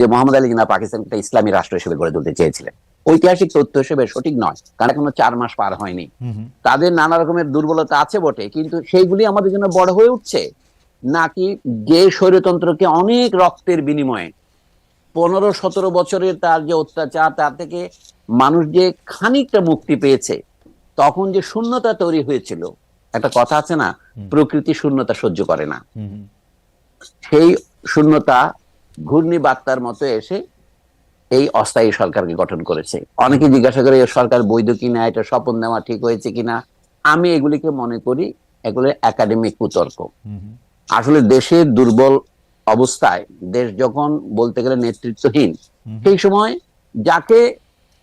যে মোহাম্মদ আলী জিন্না পাকিস্তানকে একটা ইসলামী রাষ্ট্র হিসেবে গড়ে তুলতে চেয়েছিলেন। ঐতিহাসিক তথ্য হিসেবে সঠিক নয় কারণ এখনও চার মাস পার হয়নি। তাদের নানা রকমের দুর্বলতা আছে বটে কিন্তু সেইগুলি আমাদের জন্য বড় হয়ে উঠছে। নাকি যে স্বৈরতন্ত্রকে অনেক রক্তের বিনিময়ে পনেরো সতেরো বছরের তার যে অত্যাচার তার থেকে মানুষ যে খানিকটা মুক্তি পেয়েছে তখন যে শূন্যতা তৈরি হয়েছিল একটা কথা আছে না প্রকৃতি শূন্যতা সহ্য করে না। সেই শূন্যতা ঘূর্ণি বার্তার মতো এসে এই অস্থায়ী সরকারকে গঠন করেছে। অনেকে জিজ্ঞাসা করে সরকার বৈধ কিনা? এটা স্বপন নেওয়া ঠিক হয়েছে কিনা? আমি এগুলিকে মনে করি এগুলো একাডেমিক কুতর্ক। আসলে দেশের দুর্বল অবস্থায় দেশ যখন বলতে গেলে নেতৃত্বহীন সেই সময় যাকে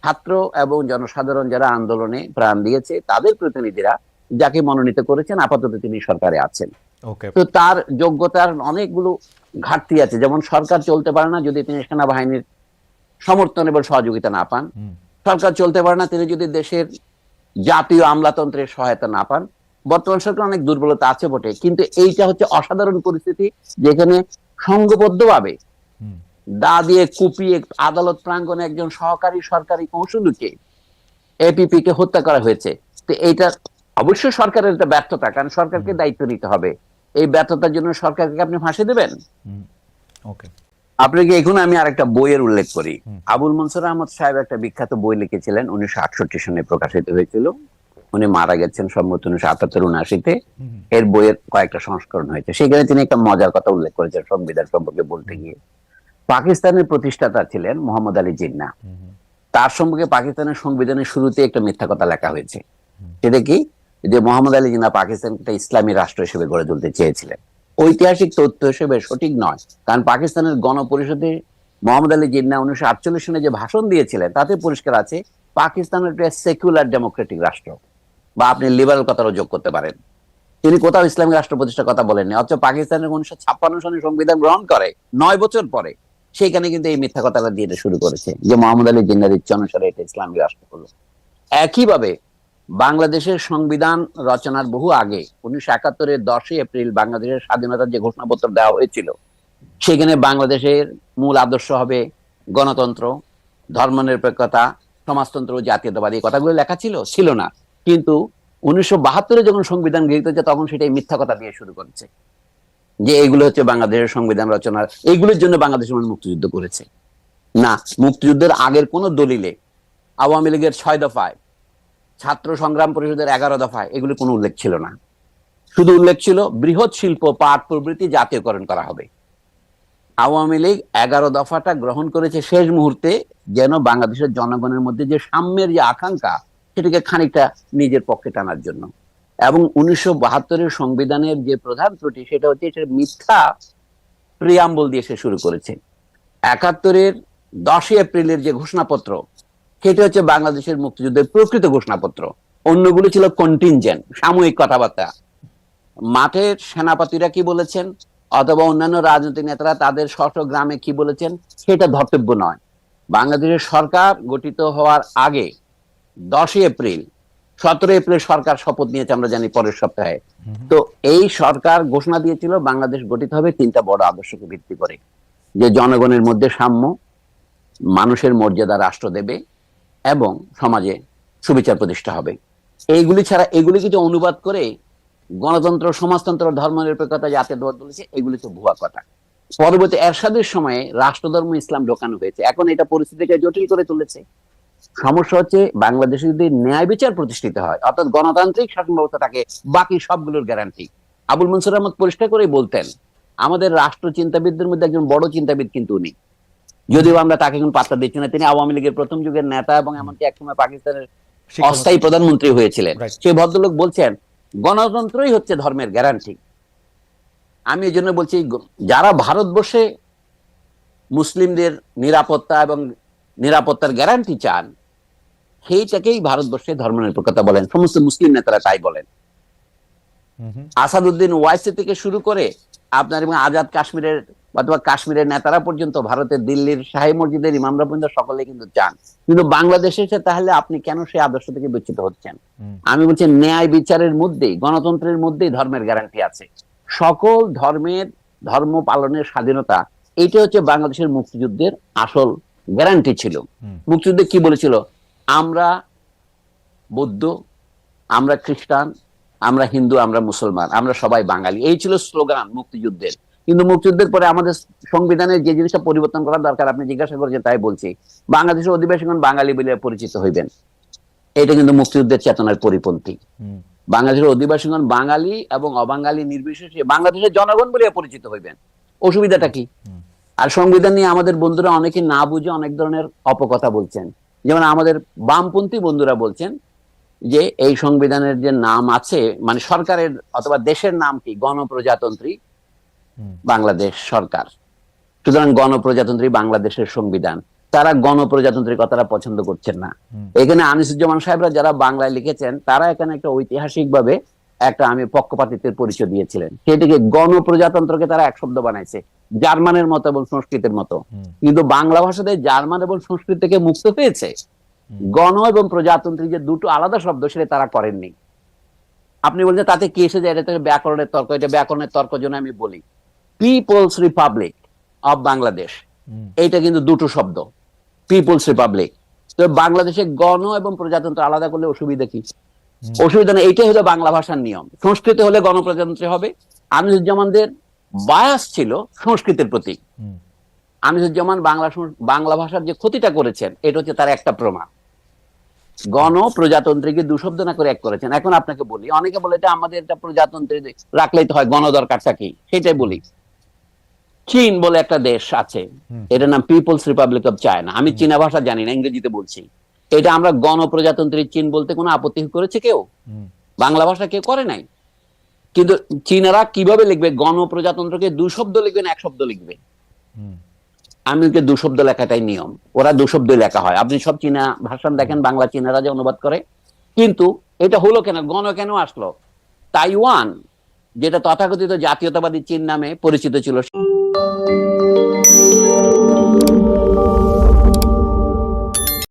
ছাত্র এবং জনসাধারণ যারা আন্দোলনে প্রাণ দিয়েছে তাদের প্রতিনিধিরা যাকে মনোনীত করেছেন আপাতত তিনি সরকারে আছেন। তো তার যোগ্যতার অনেকগুলো ঘাটতি আছে। যেমন সরকার চলতে পারে না যদি তিনি সেনাবাহিনীর সমর্থন এবং সহযোগিতা না পান। সরকার চলতে পারে না তিনি যদি দেশের জাতীয় আমলাতন্ত্রের সহায়তা না পান। বর্তমান সরকার অনেক দুর্বলতা আছে বটে কিন্তু এইটা হচ্ছে অসাধারণ পরিস্থিতি যেখানে সংঘবদ্ধভাবে। দা দিয়ে কুপিয়ে আদালত প্রাঙ্গণে একজন সহকারী সরকারি কৌশলীকে এপিপি কে হত্যা করা হয়েছে। তো এইটা অবশ্যই সরকারের একটা ব্যর্থতা কারণ সরকারকে দায়িত্ব নিতে হবে। এই ব্যর্থতার জন্য সরকারকে আপনি ফাঁসি দেবেন? ওকে আপনাকে এখন আমি আরেকটা বইয়ের উল্লেখ করি? আবুল মনসুর আহমদ সাহেব একটা বিখ্যাত বই লিখেছিলেন উনিশশো আটষট্টি সনে প্রকাশিত হয়েছিল। উনি মারা গেছেন সম্ভবত উনিশশো আটাত্তর উনআশিতে। এর বইয়ের কয়েকটা সংস্করণ হয়েছে। সেখানে তিনি একটা মজার কথা উল্লেখ করেছেন সংবিধান সম্পর্কে বলতে গিয়ে। পাকিস্তানের প্রতিষ্ঠাতা ছিলেন মোহাম্মদ আলী জিন্না। তার সম্পর্কে পাকিস্তানের সংবিধানের শুরুতে একটা মিথ্যা কথা লেখা হয়েছে। সেটা কি? যে মোহাম্মদ আলী জিন্না পাকিস্তানকে একটা ইসলামী রাষ্ট্র হিসেবে গড়ে তুলতে চেয়েছিলেন। ঐতিহাসিক তথ্য হিসেবে সঠিক নয়, কারণ পাকিস্তানের গণপরিষদে মোহাম্মদ আলী জিন্না উনিশশো আটচল্লিশ সনে যে ভাষণ দিয়েছিলেন, তাতে পরিষ্কার আছে, পাকিস্তান একটা সেকুলার ডেমোক্রেটিক রাষ্ট্র, বা আপনি লিবারাল কথারও যোগ করতে পারেন। তিনি কোথাও ইসলামিক রাষ্ট্র প্রতিষ্ঠার কথা বলেননি, অথচ পাকিস্তানের উনিশশো ছাপ্পান্ন সনে সংবিধান গ্রহণ করে, নয় বছর পরে, সেইখানে কিন্তু এই মিথ্যা কথাটা দিয়ে শুরু করেছে, যে মোহাম্মদ আলী জিন্নার ইচ্ছা অনুসারে এটা ইসলামিক রাষ্ট্র হলো। একইভাবে বাংলাদেশের সংবিধান রচনার বহু আগে, উনিশশো একাত্তরের দশই এপ্রিল বাংলাদেশের স্বাধীনতার যে ঘোষণাপত্র দেওয়া হয়েছিল, সেখানে বাংলাদেশের মূল আদর্শ হবে গণতন্ত্র, ধর্মনিরপেক্ষতা, সমাজতন্ত্র জাতীয়তাবাদী। এই কথাগুলো লেখা ছিল ছিল না। কিন্তু উনিশশো বাহাত্তরে যখন সংবিধান গৃহীত হচ্ছে তখন সেটাই মিথ্যা কথা দিয়ে শুরু করেছে। যে এগুলো হচ্ছে বাংলাদেশের সংবিধান রচনার, এইগুলোর জন্য বাংলাদেশ মানুষ মুক্তিযুদ্ধ করেছে। না, মুক্তিযুদ্ধের আগের কোন দলিলে আওয়ামী লীগের ছয় দফায় ছাত্র সংগ্রাম পরিষদের এগারো দফায়, এগুলি কোনো উল্লেখ ছিল না। শুধু উল্লেখ ছিল বৃহৎ শিল্প পাট প্রভৃতি জাতীয়করণ করা হবে। আওয়ামী লীগ এগারো দফাটা গ্রহণ করেছে শেষ মুহূর্তে, যেন বাংলাদেশের জনগণের মধ্যে যে সাম্যের যে আকাঙ্ক্ষা, সেটাকে খানিকটা নিজের পক্ষে টানার জন্য। এবং উনিশশো বাহাত্তরের সংবিধানের যে প্রধান ত্রুটি, সেটা হচ্ছে সেটা মিথ্যা প্রিয়াম্বল দিয়ে সে শুরু করেছে। একাত্তরের দশই এপ্রিলের যে ঘোষণাপত্র সেটা হচ্ছে বাংলাদেশের মুক্তিযুদ্ধের প্রকৃত ঘোষণাপত্র। অন্যগুলো ছিল কন্টিনজেন্ট সাময়িক কথাবার্তা। মাঠের সেনাপতিরা কি বলেছেন? অথবা অন্যান্য রাজনৈতিক নেতারা তাদের স্ব গ্রামে কি বলেছেন? সেটা ধর্তব্য নয়। বাংলাদেশের সরকার গঠিত হওয়ার আগে দশই এপ্রিল সতেরো এপ্রিল সরকার শপথ নিয়েছে আমরা জানি পরের সপ্তাহে। তো এই সরকার ঘোষণা দিয়েছিল বাংলাদেশ গঠিত হবে তিনটা বড় আদর্শকে ভিত্তি করে। যে জনগণের মধ্যে সাম্য মানুষের মর্যাদা রাষ্ট্র দেবে এবং সমাজে সুবিচার প্রতিষ্ঠা হবে। এইগুলি ছাড়া এগুলি কিছু অনুবাদ করে গণতন্ত্র, সমাজতন্ত্র, ধর্মনিরপেক্ষতা, জাতীয়তাবাদ বলেছে, এগুলি তো ভুয়া কথা। পরবর্তী এরশাদের সময়ে রাষ্ট্রধর্ম ইসলাম ঢোকানো হয়েছে। এখন এটা পরিস্থিতিকে জটিল করে তুলেছে। সমস্যা হচ্ছে বাংলাদেশে যদি ন্যায় বিচার প্রতিষ্ঠিত হয়। অর্থাৎ গণতান্ত্রিক শাসন ব্যবস্থা থাকে, বাকি সবগুলোর গ্যারান্টি আবুল মনসুর আহমদ পরিষ্কার করেই বলতেন, আমাদের রাষ্ট্র চিন্তাবিদদের মধ্যে একজন বড় চিন্তাবিদ কিন্তু উনি। যদিও আমরা তাকে এখন পাত্তা দিচ্ছি না তিনি আওয়ামী লীগের প্রথম যুগের নেতা এবং এমনকি একসময় পাকিস্তানের অস্থায়ী প্রধানমন্ত্রী হয়েছিলেন। সেই ভদ্রলোক বলছেন গণতন্ত্রই হচ্ছে ধর্মের গ্যারান্টি আমি এই জন্য বলছি যারা ভারতবর্ষে মুসলিমদের নিরাপত্তা এবং নিরাপত্তার গ্যারান্টি চান সেইটাকেই ভারতবর্ষে ধর্মনিরপেক্ষতা বলেন। সমস্ত মুসলিম নেতারা তাই বলেন। আসাদুদ্দিন ওয়াইসি থেকে শুরু করে আপনার এবং আজাদ কাশ্মীরের অথবা কাশ্মীরের নেতারা পর্যন্ত ভারতের দিল্লির শাহী মসজিদের ইমামরা পর্যন্ত সকলে কিন্তু চান। কিন্তু বাংলাদেশে এসে তাহলে আপনি কেন সেই আদর্শ থেকে বিচ্যুত হচ্ছেন? আমি বলছি ন্যায় বিচারের মধ্যেই গণতন্ত্রের মধ্যেই ধর্মের গ্যারান্টি আছে। সকল ধর্মের ধর্ম পালনের স্বাধীনতা এইটা হচ্ছে বাংলাদেশের মুক্তিযুদ্ধের আসল গ্যারান্টি ছিল। মুক্তিযুদ্ধে কি বলেছিল? আমরা বৌদ্ধ আমরা খ্রিস্টান আমরা হিন্দু আমরা মুসলমান আমরা সবাই বাঙালি। এই ছিল স্লোগান মুক্তিযুদ্ধের। কিন্তু মুক্তিযুদ্ধের পরে আমাদের সংবিধানের যে জিনিসটা পরিবর্তন করা দরকার আপনি জিজ্ঞাসা করেছেন তাই বলছি। বাংলাদেশের অধিবাসীগণ বাঙালি বলে পরিচিত হইবেন। এটা কিন্তু মুক্তিযুদ্ধের চেতনার পরিপন্থী। বাংলাদেশের অধিবাসীগণ বাঙালি এবং অবাঙালি নির্বিশেষে বাংলাদেশের জনগণ বলে পরিচিত হইবেন। অসুবিধাটা কি? আর সংবিধান নিয়ে আমাদের বন্ধুরা অনেকে না বুঝে অনেক ধরনের অপকথা বলছেন। যেমন আমাদের বামপন্থী বন্ধুরা বলছেন যে এই সংবিধানের যে নাম আছে মানে সরকারের অথবা দেশের নাম কি? গণপ্রজাতন্ত্রী। বাংলাদেশ সরকার। সুতরাং গণপ্রজাতন্ত্রী বাংলাদেশের সংবিধান। তারা গণপ্রজাতন্ত্রী কথাটা পছন্দ করছেন না। এখানে আনিসুজ্জামান সাহেবরা যারা বাংলায় লিখেছেন তারা এখানে একটা ঐতিহাসিক ভাবে একটা আমি পক্ষপাতিত্বের পরিচয় দিয়েছিলেন। সেটিকে গণপ্রজাতন্ত্রকে তারা এক শব্দ বানাইছে জার্মানের মতো এবং সংস্কৃতের মতো। কিন্তু বাংলা ভাষাতে জার্মান এবং সংস্কৃত থেকে মুক্ত হয়েছে? গণ এবং প্রজাতন্ত্রী যে দুটো আলাদা শব্দ সেটা তারা করেননি। আপনি বলছেন তাতে কি এসে যায়? এটা ব্যাকরণের তর্ক এটা ব্যাকরণের তর্ক জন্য আমি বলি। People's Republic of Bangladesh. এইটা কিন্তু দুটো শব্দ। পিপলস রিপাবলিক তো বাংলাদেশে গণ এবং প্রজাতন্ত্র আলাদা করলে অসুবিধা কি? অসুবিধা নেই। এইটাই হলো বাংলা ভাষার নিয়ম। সংস্কৃত হলে গণপ্রজাতন্ত্রী হবে। আনিসুজ্জামানদের বায়াস ছিল সংস্কৃতের প্রতি। আনিসুজ্জামান বাংলা বাংলা ভাষার যে ক্ষতিটা করেছেন এটা হচ্ছে তার একটা প্রমাণ। গণ প্রজাতন্ত্রীকে দু শব্দ না করে এক করেছেন। এখন আপনাকে বলি অনেকে বলে এটা আমাদের এটা প্রজাতন্ত্রী রাখলেই তো হয় গণ দরকারটা কি? সেটাই বলি। চীন বলে একটা দেশ আছে। এটার নাম পিপলস রিপাবলিক অফ চায়না আমি চীনা ভাষা জানি না ইংরেজিতে বলছি। এটা আমরা গণপ্রজাতন্ত্রী চীন বলতে কোনো আপত্তি করেছে কেউ? বাংলা ভাষা কেউ করে নাই? কিন্তু চীনারা কীভাবে লিখবে? গণপ্রজাতন্ত্রকে দু শব্দ লিখবে না এক শব্দ লিখবে? হুম। আমেরিকে দু শব্দ লেখাটাই নিয়ম। ওরা দু শব্দ লেখা হয়। আপনি সব চীনা ভাষণ দেখেন বাংলা চীনারা যে অনুবাদ করে। কিন্তু এটা হলো কেন? গণ কেন আসলো? তাইওয়ান যেটা তথাকথিত জাতীয়তাবাদী চীন নামে পরিচিত ছিল।